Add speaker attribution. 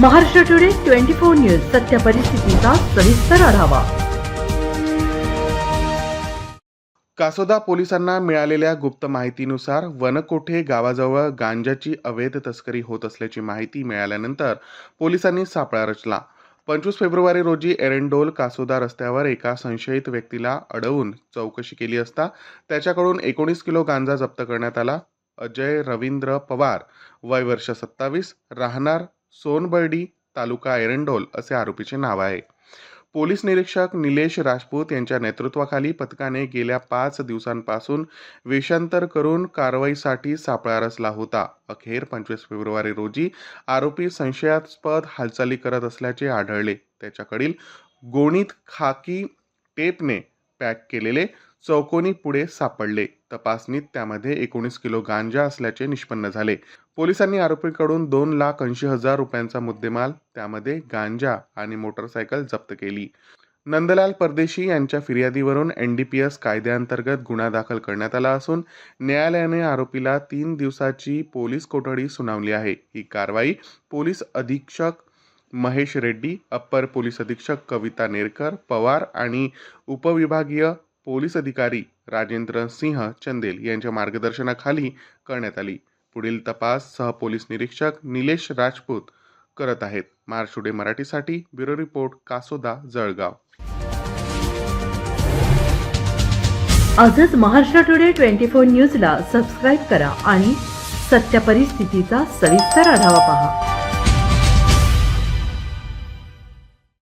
Speaker 1: Maharashtra today twenty four news सत्य परिस्थितीचा सविस्तर आढावा.
Speaker 2: कासोदा पोलिसांना मिळालेल्या गुप्त माहितीनुसार वनकोठे गावाजवळ गांजाची अवैध तस्करी होत असल्याची माहिती मिळाल्यानंतर पोलिसांनी सापळा रचला. पंचवीस फेब्रुवारी रोजी एरंडोल कासोदा रस्त्यावर एका संशयित व्यक्तीला अडवून चौकशी केली असता त्याच्याकडून एकोणीस किलो गांजा जप्त करण्यात आला. अजय रवींद्र पवार वय वर्ष सत्तावीस राहणार सोनबर्डी तालुका एरंडोल असे आरोपीचे नाव आहे. पोलीस निरीक्षक निलेश राजपूत यांच्या नेतृत्वाखाली पथकाने गेल्या पाच दिवसांपासून वेषांतर करून कारवाईसाठी सापळा रचला होता. अखेर पंचवीस फेब्रुवारी रोजी आरोपी संशयास्पद हालचाली करत असल्याचे आढळले. त्याच्याकडील गोणीत खाकी टेपने पॅक केलेले चौकोनी पुढे सापडले. तपासणीत त्यामध्ये एकोणीस किलो गांजा असल्याचे निष्पन्न झाले. पोलिसांनी आरोपीकडून दोन लाख ऐंशी हजार रुपयांचा मुद्देमाल त्यामध्ये गांजा आणि मोटरसायकल जप्त केली. नंदलाल परदेशी यांच्या फिर्यादीवरून एन डी पी एस कायद्याअंतर्गत गुन्हा दाखल करण्यात आला असून न्यायालयाने आरोपीला तीन दिवसाची पोलीस कोठडी सुनावली आहे. ही कारवाई पोलीस अधीक्षक महेश रेड्डी अप्पर पोलीस अधीक्षक कविता नेरकर पवार आणि उपविभागीय पोलीस अधिकारी राजेंद्र सिंह चंदेल यांच्या मार्गदर्शनाखाली करण्यात आली. पुढील तपास सहपोलीस निरीक्षक निलेश राजपूत करत आहेत. मार्च टुडे मराठीसाठी ब्युरो रिपोर्ट कासोदा जळगाव.
Speaker 1: आजच महाराष्ट्र टुडे ट्वेंटी फोर न्यूजला सबस्क्राईब करा आणि सत्य परिस्थितीचा सविस्तर आढावा पहा.